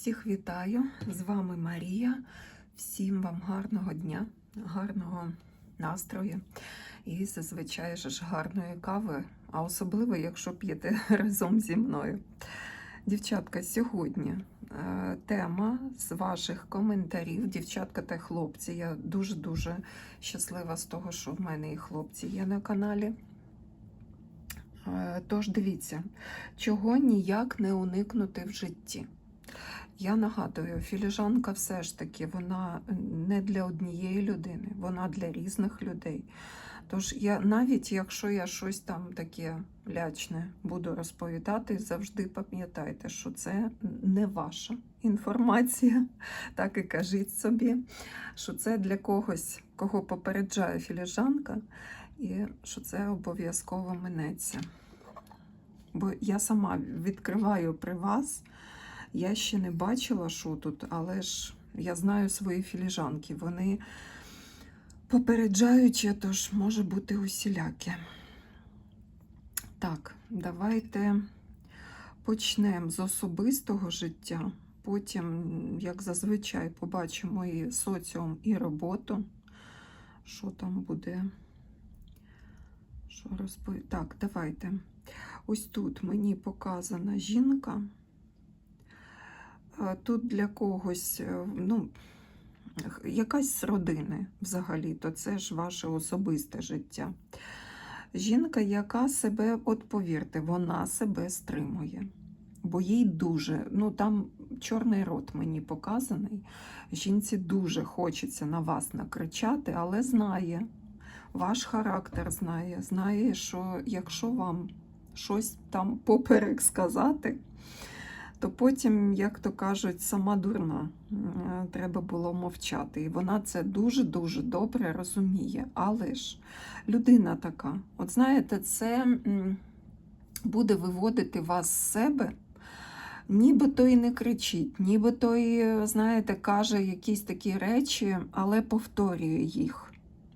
Всіх вітаю! З вами Марія. Всім вам гарного дня, гарного настрою і зазвичай ж гарної кави, а особливо, якщо п'єте разом зі мною. Дівчатка, сьогодні е, тема з ваших коментарів, дівчатка та хлопці. Я дуже-дуже щаслива з того, що в мене і хлопці є на каналі. Е, Тож дивіться, чого ніяк не уникнути в житті. Я нагадую, філіжанка все ж таки вона не для однієї людини, вона для різних людей. Тож я навіть якщо я щось там таке лячне буду розповідати, завжди пам'ятайте, що це не ваша інформація, так і кажіть собі, що це для когось, кого попереджає філіжанка, і що це обов'язково минеться. Бо я сама відкриваю при вас. Я ще не бачила, що тут, але ж я знаю свої філіжанки. Вони попереджаючи, тож може бути усіляке. Так, давайте почнемо з особистого життя. Потім, як зазвичай, побачимо і соціум, і роботу. Що там буде? Що розпов... Так, давайте. Ось тут мені показана жінка. Тут для когось, е, ну, якась з родини взагалі, то це ж ваше особисте життя. Жінка, яка себе, от повірте, вона себе стримує. Бо їй дуже, ну там чорний рот мені показаний. Жінці дуже хочеться на вас накричати, але знає, ваш характер знає, знає, що якщо вам щось там поперек сказати, то потім, як то кажуть, сама дурна треба було мовчати. І вона це дуже-дуже добре розуміє. Але ж людина така, от знаєте, це буде виводити вас з себе. Нібито і не кричить, нібито і, знаєте, каже якісь такі речі, але повторює їх.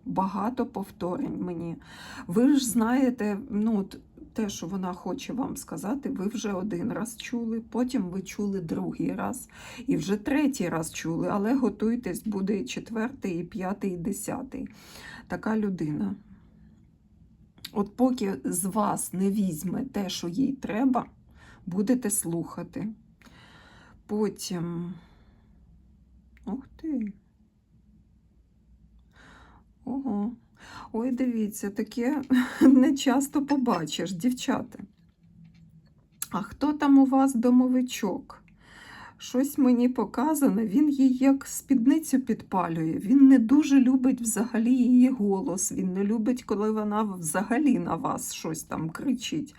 Багато повторень мені. Ви ж знаєте, ну, те, що вона хоче вам сказати, ви вже один раз чули, потім ви чули другий раз і вже третій раз чули, але готуйтесь, буде четвертий, і п'ятий, і десятий. Така людина. От поки з вас не візьме те, що їй треба, будете слухати. Потім. Ух ти. Ого. Ой, дивіться, таке не часто побачиш, дівчата. А хто там у вас домовичок? Щось мені показано, він її як спідницю підпалює. Він не дуже любить взагалі її голос. Він не любить, коли вона взагалі на вас щось там кричить.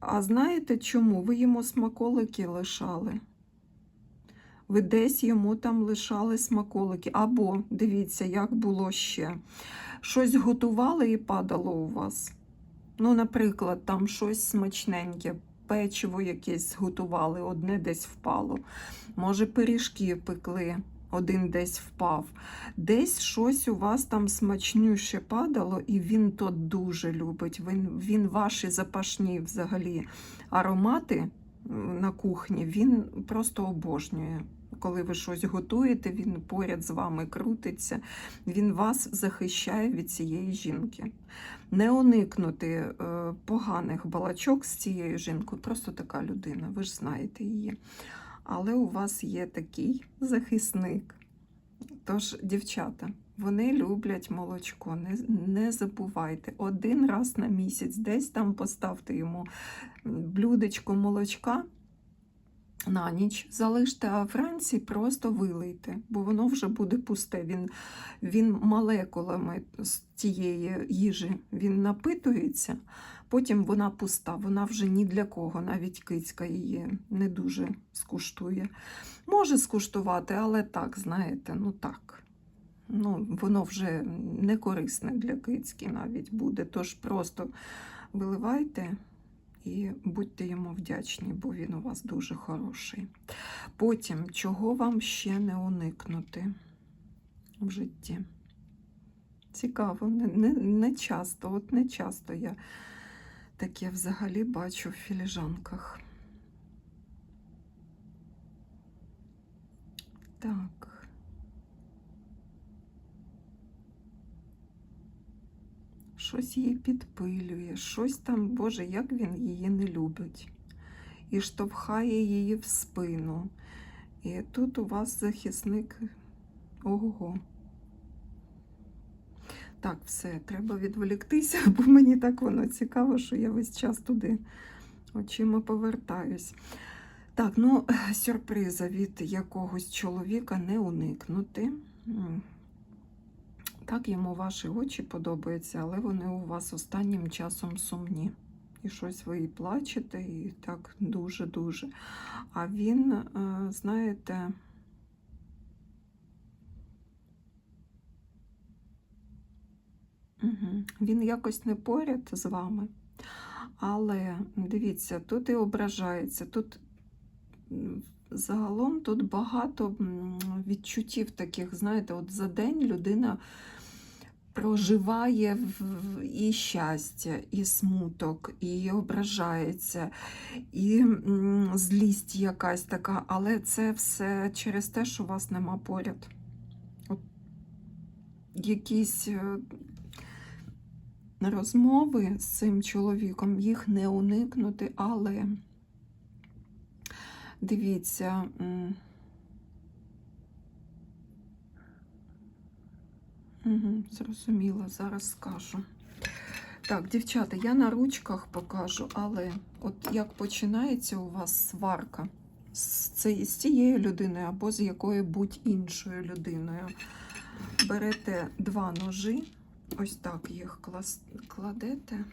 А знаєте чому? Ви йому смаколики лишали? Ви десь йому там лишали смаколики. Або дивіться, як було ще щось готували і падало у вас. Ну, наприклад, там щось смачненьке, печиво якесь готували, одне десь впало. Може, пиріжки пекли, один десь впав. Десь щось у вас там смачнюще падало, і він то дуже любить. Він, він ваші запашні взагалі аромати на кухні, він просто обожнює коли ви щось готуєте, він поряд з вами крутиться, він вас захищає від цієї жінки. Не уникнути е, поганих балачок з цією жінкою, просто така людина, ви ж знаєте її. Але у вас є такий захисник. Тож, дівчата, вони люблять молочко, не не забувайте. Один раз на місяць десь там поставте йому блюдечко молочка на ніч залиште, а вранці просто вилийте, бо воно вже буде пусте. Він він молекулами з тієї їжі він напитується, потім вона пуста, вона вже ні для кого, навіть кицька її не дуже скуштує. Може скуштувати, але так, знаєте, ну так. Ну, Воно вже не корисне для кицьки навіть буде. Тож просто виливайте. І будьте йому вдячні, бо він у вас дуже хороший. Потім, чого вам ще не уникнути в житті? Цікаво, не, не, не часто, от не часто я таке взагалі бачу в філіжанках. Так. Щось її підпилює, щось там, Боже, як він її не любить. І штовхає її в спину. І тут у вас захисник. Ого. Так, все, треба відволіктися, бо мені так воно цікаво, що я весь час туди очима повертаюсь. Так, ну, сюрприза від якогось чоловіка не уникнути. Так, йому ваші очі подобаються, але вони у вас останнім часом сумні. І щось ви і плачете, і так дуже-дуже. А він, е, знаєте, Він якось не поряд з вами. Але дивіться, тут і ображається. Тут загалом тут багато відчуттів таких, знаєте, от за день людина проживає і щастя, і смуток, і ображається, і злість якась така, але це все через те, що вас нема поряд. От якісь е, розмови з цим чоловіком, їх не уникнути, але дивіться. Угу, зрозуміла, зараз скажу. Так, дівчата, я на ручках покажу, але от як починається у вас сварка з, цією людиною або з якою будь іншою людиною. Берете два ножі, ось так їх кладете,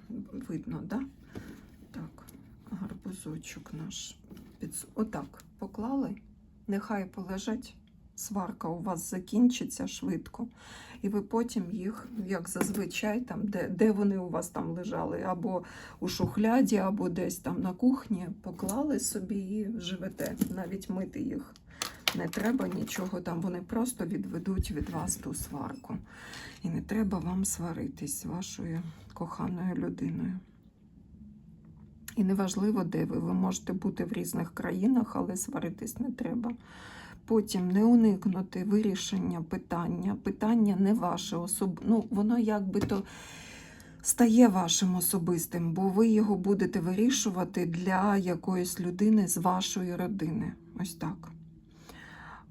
видно, да? Так, гарбузочок наш. Отак поклали, нехай полежать. Сварка у вас закінчиться швидко, і ви потім їх, як зазвичай, там, де, де вони у вас там лежали, або у шухляді, або десь там на кухні, поклали собі і живете. Навіть мити їх не треба нічого там, вони просто відведуть від вас ту сварку. І не треба вам сваритись з вашою коханою людиною. І неважливо, де ви. Ви можете бути в різних країнах, але сваритись не треба. Потім не уникнути вирішення питання. Питання не ваше особ... Ну, воно якби то стає вашим особистим, бо ви його будете вирішувати для якоїсь людини з вашої родини. Ось так.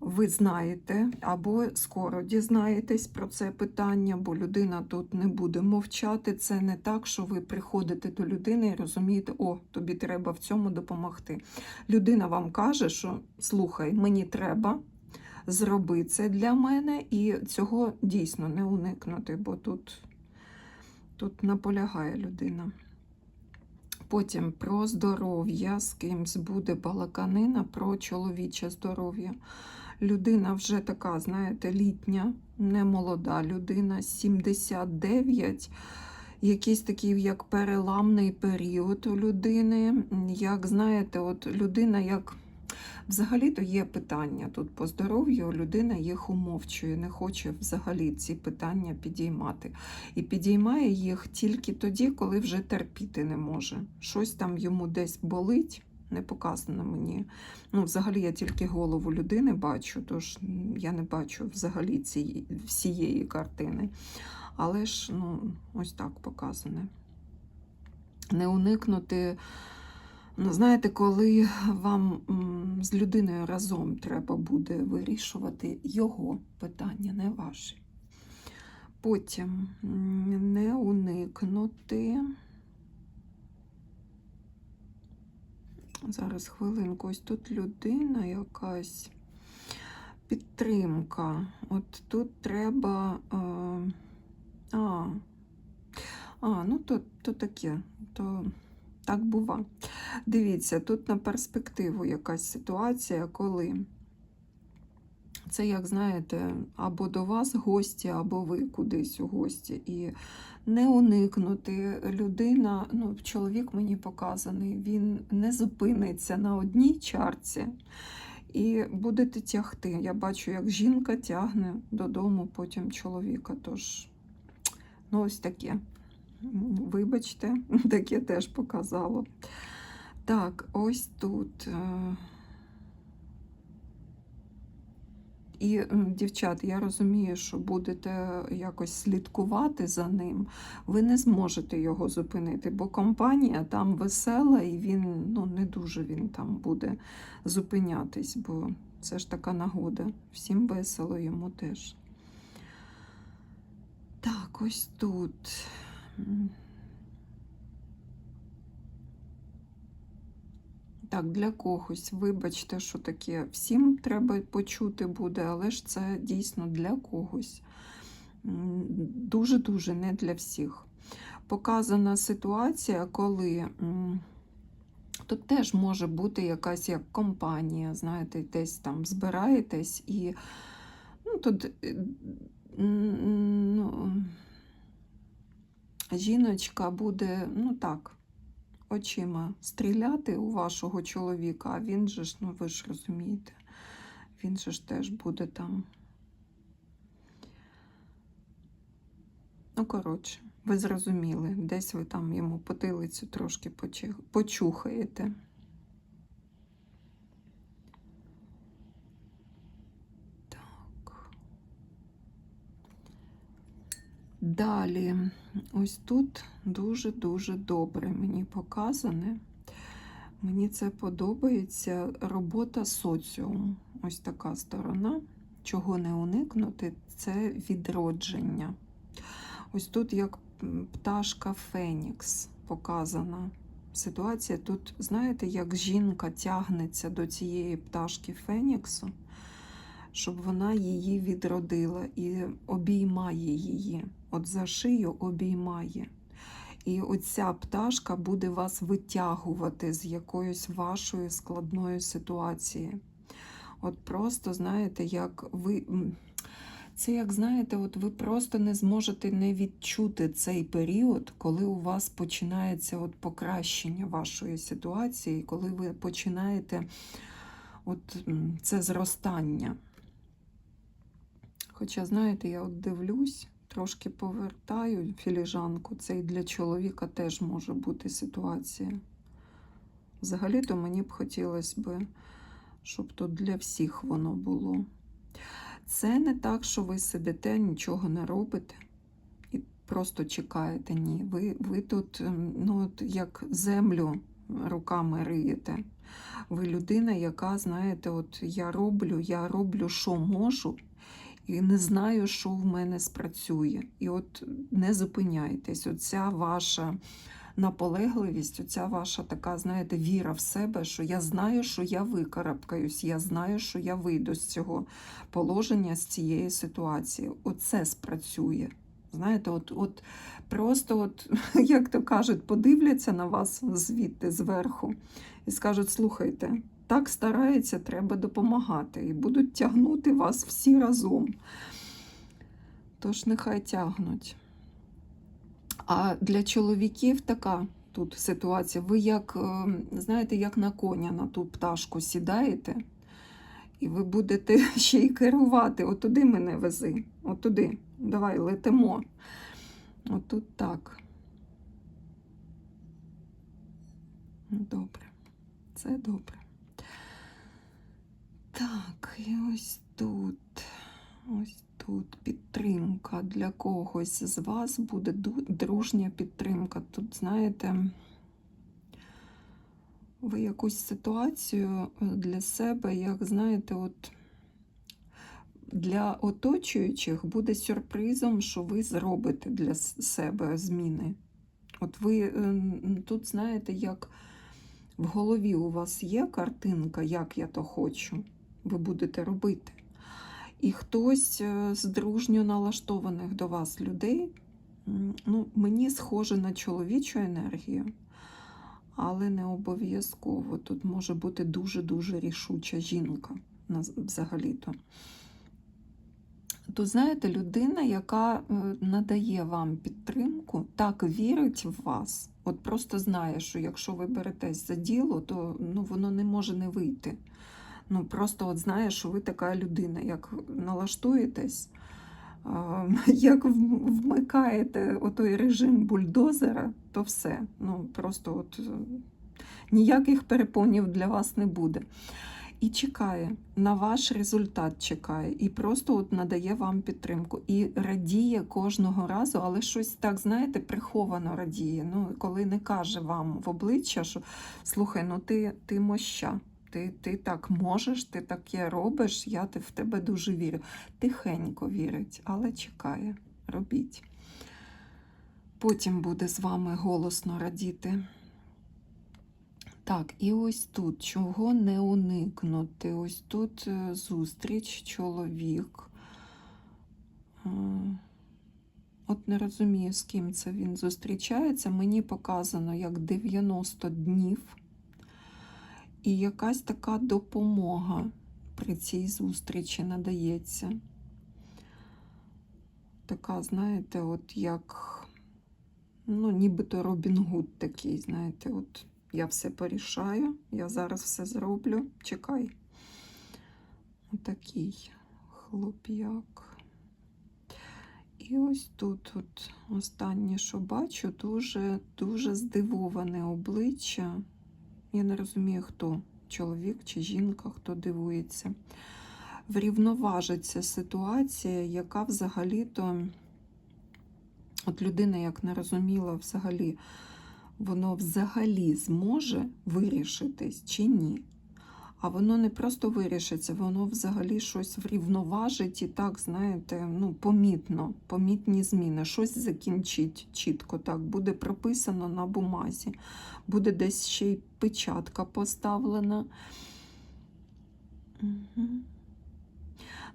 Ви знаєте або скоро дізнаєтесь про це питання, бо людина тут не буде мовчати. Це не так, що ви приходите до людини і розумієте, о, тобі треба в цьому допомогти. Людина вам каже, що слухай, мені треба, зроби це для мене, і цього дійсно не уникнути, бо тут, тут наполягає людина. Потім про здоров'я з кимсь буде балаканина про чоловіче здоров'я. Людина вже така, знаєте, літня, не молода людина, 79, якийсь такий як переламний період у людини. Як знаєте, от людина як. Взагалі-то є питання тут по здоров'ю, людина їх умовчує, не хоче взагалі ці питання підіймати. І підіймає їх тільки тоді, коли вже терпіти не може. Щось там йому десь болить, не показано мені. Ну, взагалі я тільки голову людини бачу, тож я не бачу взагалі цієї всієї картини. Але ж ну, ось так показане. Не уникнути. Ну, знаєте, коли вам з людиною разом треба буде вирішувати його питання, не ваші. Потім не уникнути. Зараз хвилинку, ось тут людина якась підтримка. От тут треба. Е, а, а, ну то, то таке, то так бува. Дивіться, тут на перспективу якась ситуація, коли це, як знаєте, або до вас гості, або ви кудись у гості. І не уникнути людина, ну, чоловік мені показаний, він не зупиниться на одній чарці і будете тягти. Я бачу, як жінка тягне додому потім чоловіка. Тож, ну, ось таке. Вибачте, таке теж показало. Так, ось тут. е, І, дівчат, я розумію, що будете якось слідкувати за ним, ви не зможете його зупинити, бо компанія там весела, і він ну, не дуже він там буде зупинятись, бо це ж така нагода. Всім весело йому теж. Так, ось тут. Так, для когось, вибачте, що таке. Всім треба почути буде, але ж це дійсно для когось. Дуже-дуже не для всіх. Показана ситуація, коли тут теж може бути якась як компанія, знаєте, десь там збираєтесь і ну, тут е, ну, жіночка буде, ну так, очима стріляти у вашого чоловіка, а він же ж, ну ви ж розумієте, він же ж теж буде там. Ну, коротше, ви зрозуміли, десь ви там йому потилицю трошки почухаєте. Далі, ось тут дуже-дуже добре мені показане. Мені це подобається робота соціуму. Ось така сторона. Чого не уникнути, це відродження. Ось тут як пташка Фенікс показана ситуація. Тут, знаєте, як жінка тягнеться до цієї пташки Феніксу, щоб вона її відродила і обіймає її. От за шию обіймає. І оця пташка буде вас витягувати з якоїсь вашої складної ситуації. От просто, знаєте, як ви. Це як знаєте, от ви просто не зможете не відчути цей період, коли у вас починається от покращення вашої ситуації, коли ви починаєте от це зростання. Хоча, знаєте, я от дивлюсь, трошки повертаю філіжанку, це і для чоловіка теж може бути ситуація. Взагалі-то мені б хотілося би, щоб тут для всіх воно було. Це не так, що ви сидите, нічого не робите і просто чекаєте. Ні. Ви, ви тут ну, як землю руками риєте. Ви людина, яка, знаєте, от я роблю, я роблю, що можу, і не знаю, що в мене спрацює. І от не зупиняйтесь. Оця ваша наполегливість, оця ваша така, знаєте, віра в себе, що я знаю, що я викарабкаюсь, я знаю, що я вийду з цього положення, з цієї ситуації. Оце спрацює. Знаєте, от, от просто, от, як то кажуть, подивляться на вас звідти зверху і скажуть: слухайте, так старається, треба допомагати. І будуть тягнути вас всі разом. Тож нехай тягнуть. А для чоловіків така тут ситуація. Ви як, е, знаєте, як на коня на ту пташку сідаєте, і ви будете ще й керувати. Отуди мене вези, отуди. Давай летимо. Отут так. Добре. Це добре. Так, і ось тут. Ось тут підтримка для когось з вас буде дружня підтримка. Тут, знаєте, ви якусь ситуацію е, для себе, як знаєте, от для оточуючих буде сюрпризом, що ви зробите для себе зміни. От ви е, тут знаєте, як в голові у вас є картинка, як я то хочу, ви будете робити. І хтось е, з дружньо налаштованих до вас людей, ну, мені схоже на чоловічу енергію, але не обов'язково. Тут може бути дуже-дуже рішуча жінка взагалі-то. То знаєте, людина, яка е, надає вам підтримку, так вірить в вас, от просто знає, що якщо ви беретесь за діло, то ну, воно не може не вийти. Ну, просто от знає, що ви така людина, як налаштуєтесь, як вмикаєте отой режим бульдозера, то все. Ну, просто от е, ніяких перепонів для вас не буде. і чекає на ваш результат чекає, і просто от надає вам підтримку. І радіє кожного разу, але щось так, знаєте, приховано радіє. Ну, коли не каже вам в обличчя, що слухай, ну ти, ти моща. Ти, ти так можеш, ти таке робиш, я в тебе дуже вірю. Тихенько вірить, але чекає. Робіть. Потім буде з вами голосно радіти. Так, і ось тут чого не уникнути. Ось тут е, зустріч, чоловік. Е, От не розумію, з ким це він зустрічається. Мені показано як 90 днів. І якась така допомога при цій зустрічі надається. Така, знаєте, от як, ну, нібито Робін Гуд такий, знаєте, от я все порішаю, я зараз все зроблю. Чекай. Отакий хлоп'як. І ось тут, от останнє, що бачу, дуже, дуже здивоване обличчя. Я не розумію, хто чоловік чи жінка, хто дивується. Врівноважиться ситуація, яка взагалі-то, от людина, як не розуміла, взагалі, воно взагалі зможе вирішитись чи ні. А воно не просто вирішиться, воно взагалі щось врівноважить і так, знаєте, ну, помітно, помітні зміни, щось закінчить чітко так, буде прописано на бумазі, буде десь ще й печатка поставлена. Угу.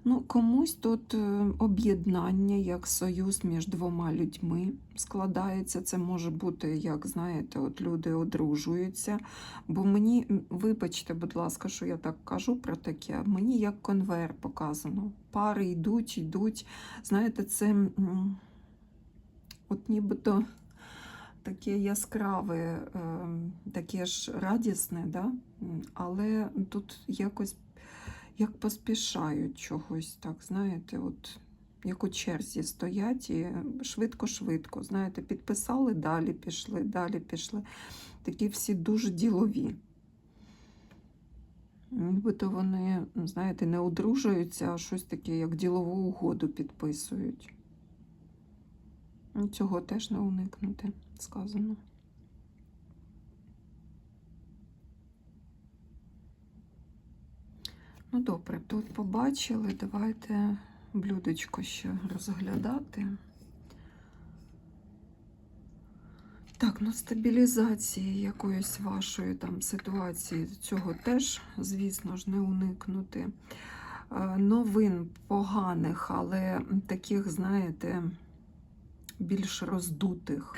Ну, комусь тут е, об'єднання, як союз між двома людьми складається. Це може бути, як знаєте, от люди одружуються. Бо мені, вибачте, будь ласка, що я так кажу про таке, мені як конвейер показано. Пари йдуть, йдуть. Знаєте, це от нібито таке яскраве, е, таке ж радісне, да? Але тут якось як поспішають чогось, так, знаєте, от як у черзі стоять і швидко-швидко, знаєте, підписали, далі пішли, далі пішли. Такі всі дуже ділові. Нібито вони, знаєте, не одружуються, а щось таке, як ділову угоду підписують. Ну, Цього теж не уникнути, сказано. Ну, добре, тут побачили. Давайте блюдечко ще розглядати. Так, ну стабілізації якоїсь вашої там ситуації цього теж, звісно ж, не уникнути. Е, Новин поганих, але таких, знаєте, більш роздутих.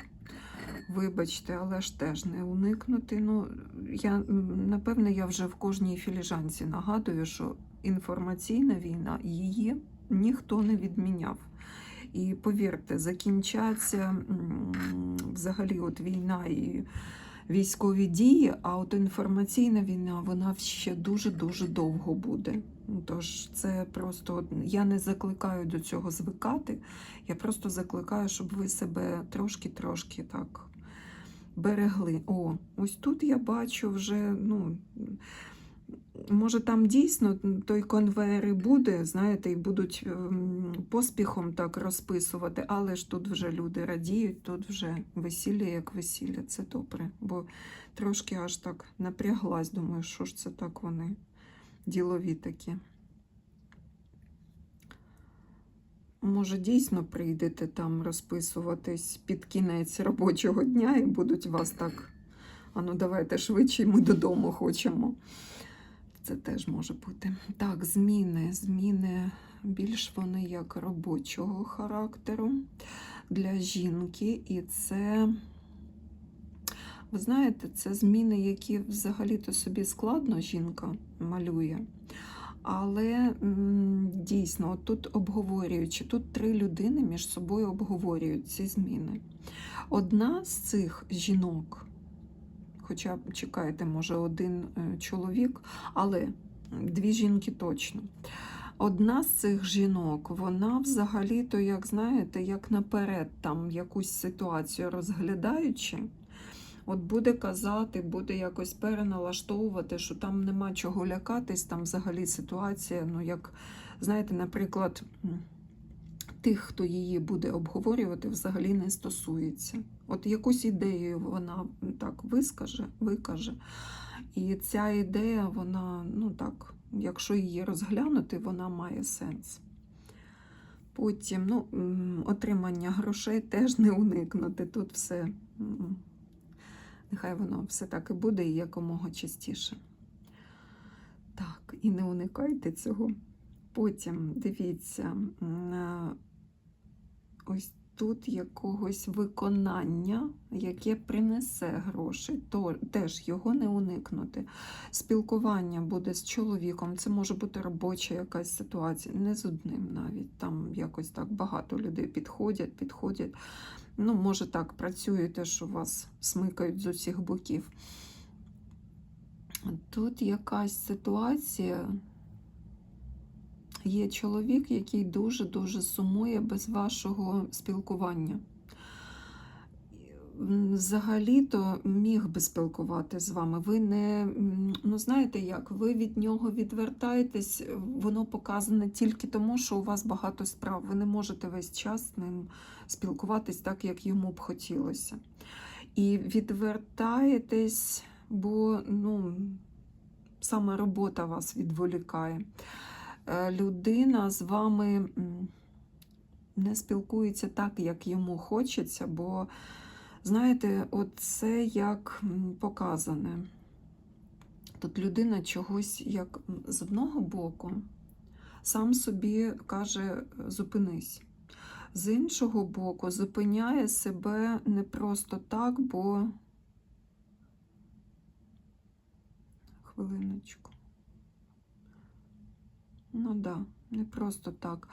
Вибачте, але ж теж не уникнути. Ну, я, напевне, я вже в кожній філіжанці нагадую, що інформаційна війна, її ніхто не відміняв. І повірте, закінчаться взагалі от війна і військові дії, а от інформаційна війна, вона ще дуже-дуже довго буде. Тож це просто я не закликаю до цього звикати. Я просто закликаю, щоб ви себе трошки-трошки так берегли. О, ось тут я бачу вже, ну, може, там дійсно той конвейер і буде, знаєте, і будуть ем, поспіхом так розписувати, але ж тут вже люди радіють, тут вже весілля як весілля, це добре. Бо трошки аж так напряглась, думаю, що ж це так вони ділові такі. Може, дійсно прийдете там розписуватись під кінець робочого дня і будуть вас так. А ну давайте швидше, ми додому хочемо. Це теж може бути. Так, зміни. Зміни більш вони як робочого характеру для жінки. І це, ви знаєте, це зміни, які взагалі-то собі складно жінка малює. Але дійсно, тут обговорюючи, тут три людини між собою обговорюють ці зміни. Одна з цих жінок, хоча чекайте, може, один е, чоловік, але дві жінки точно. Одна з цих жінок, вона взагалі-то, як знаєте, як наперед там якусь ситуацію розглядаючи, От буде казати, буде якось переналаштовувати, що там нема чого лякатись, там взагалі ситуація, ну як, знаєте, наприклад, тих, хто її буде обговорювати, взагалі не стосується. От якусь ідею вона так вискаже, викаже. І ця ідея, вона, ну так, якщо її розглянути, вона має сенс. Потім, ну, отримання грошей теж не уникнути. Тут все, нехай воно все так і буде, і якомога частіше. Так, і не уникайте цього. Потім дивіться, е, ось тут якогось виконання, яке принесе гроші, то теж його не уникнути. Спілкування буде з чоловіком, це може бути робоча якась ситуація, не з одним навіть. Там якось так багато людей підходять, підходять. Ну, може так, працюєте, що вас смикають з усіх боків. Тут якась ситуація. Є чоловік, який дуже-дуже сумує без вашого спілкування. Взагалі-то міг би спілкувати з вами. Ви не, ну знаєте як, ви від нього відвертаєтесь, воно показане тільки тому, що у вас багато справ. Ви не можете весь час з ним спілкуватись так, як йому б хотілося. І відвертаєтесь, бо ну, саме робота вас відволікає. Е, Людина з вами не спілкується так, як йому хочеться, бо, знаєте, це як показане. Тут людина чогось, як з одного боку, сам собі каже, зупинись. З іншого боку, зупиняє себе не просто так, бо. Хвилиночку. Ну да, не просто так.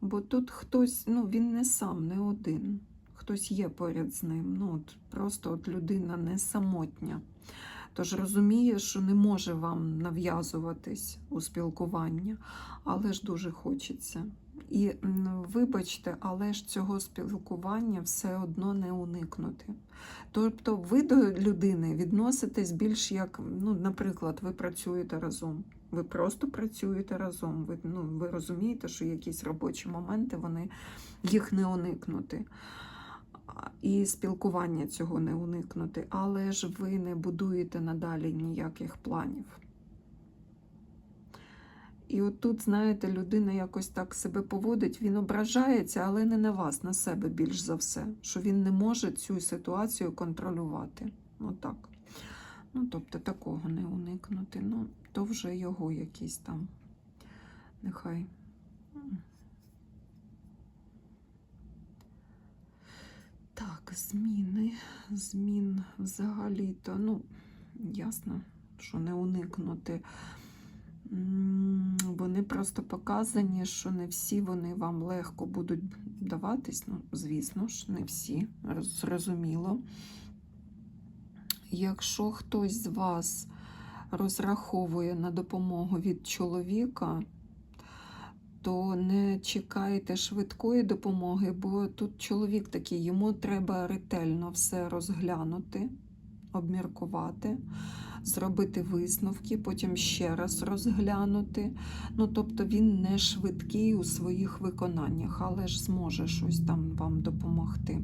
Бо тут хтось, ну він не сам, не один. Хтось є поряд з ним. Ну, от Просто от людина не самотня. Тож розуміє, що не може вам нав'язуватись у спілкування, але ж дуже хочеться. І вибачте, але ж цього спілкування все одно не уникнути. Тобто ви до людини відноситесь більш як, ну, наприклад, ви працюєте разом. Ви просто працюєте разом. Ви, ну, ви розумієте, що якісь робочі моменти, вони їх не уникнути. І спілкування цього не уникнути, але ж ви не будуєте надалі ніяких планів. І от тут, знаєте, людина якось так себе поводить, він ображається, але не на вас, на себе більш за все, що він не може цю ситуацію контролювати. Отак. Ну, тобто такого не уникнути. Ну, то вже його якісь там. Нехай. Так, зміни. Змін взагалі-то, ну, ясно, що не уникнути. Вони просто показані, що не всі вони вам легко будуть даватись. Ну, звісно ж, не всі, зрозуміло. Якщо хтось з вас розраховує на допомогу від чоловіка, то не чекайте швидкої допомоги, бо тут чоловік такий, йому треба ретельно все розглянути, обміркувати, зробити висновки, потім ще раз розглянути. Ну, тобто він не швидкий у своїх виконаннях, але ж зможе щось там вам допомогти.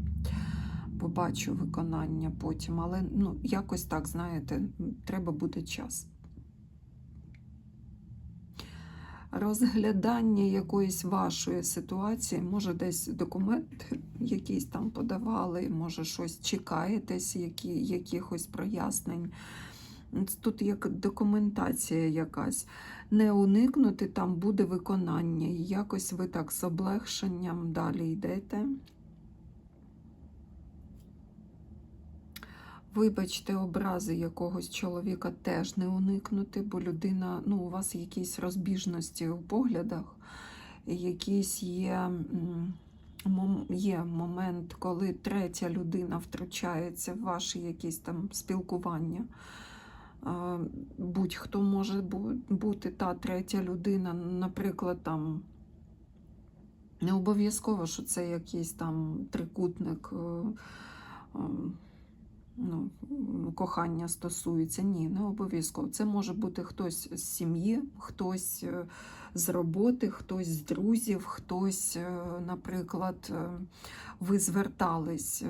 Побачу виконання потім, але ну, якось так, знаєте, треба буде час. Розглядання якоїсь вашої ситуації, може, десь документи якісь там подавали, може, щось чекаєтесь, які, якихось прояснень. Тут як документація якась. Не уникнути, там буде виконання. І якось ви так з облегшенням далі йдете. Вибачте, образи якогось чоловіка теж не уникнути, бо людина, ну, у вас якісь розбіжності у поглядах, якийсь є, є момент, коли третя людина втручається в ваші якісь там спілкування. Будь-хто може бути та третя людина, наприклад, там. Не обов'язково, що це якийсь там трикутник. Ну, кохання стосується. Ні, не обов'язково. Це може бути хтось з сім'ї, хтось е, з роботи, хтось з друзів, хтось, е, наприклад, е, ви звертались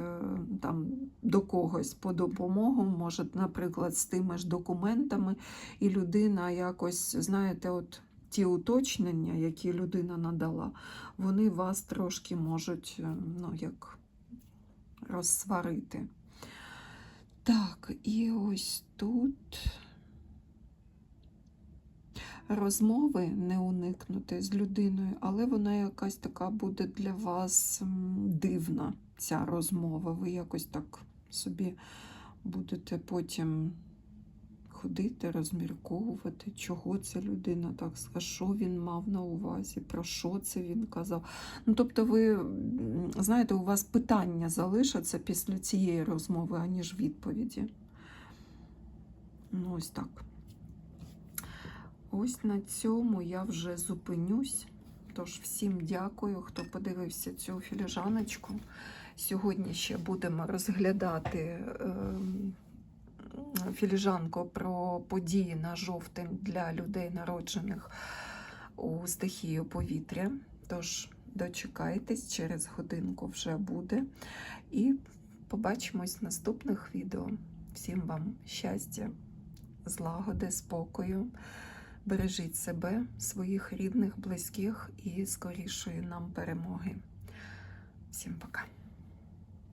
там, до когось по допомогу, може, наприклад, з тими ж документами, і людина якось, знаєте, от. Ті уточнення, які людина надала, вони вас трошки можуть ну, як розсварити. Так, і ось тут розмови не уникнути з людиною, але вона якась така буде для вас дивна, ця розмова. Ви якось так собі будете потім ходити, розмірковувати, чого ця людина так, а що він мав на увазі, про що це він казав. Ну, тобто, ви знаєте, у вас питання залишаться після цієї розмови, аніж відповіді. Ну, ось так. Ось на цьому я вже зупинюсь. Тож всім дякую, хто подивився цю філіжаночку. Сьогодні ще будемо розглядати ем, філіжанку про події на жовтень для людей, народжених у стихію повітря. Тож дочекайтесь, через годинку вже буде. І побачимось в наступних відео. Всім вам щастя, злагоди, спокою. Бережіть себе, своїх рідних, близьких і скорішої нам перемоги. Всім пока.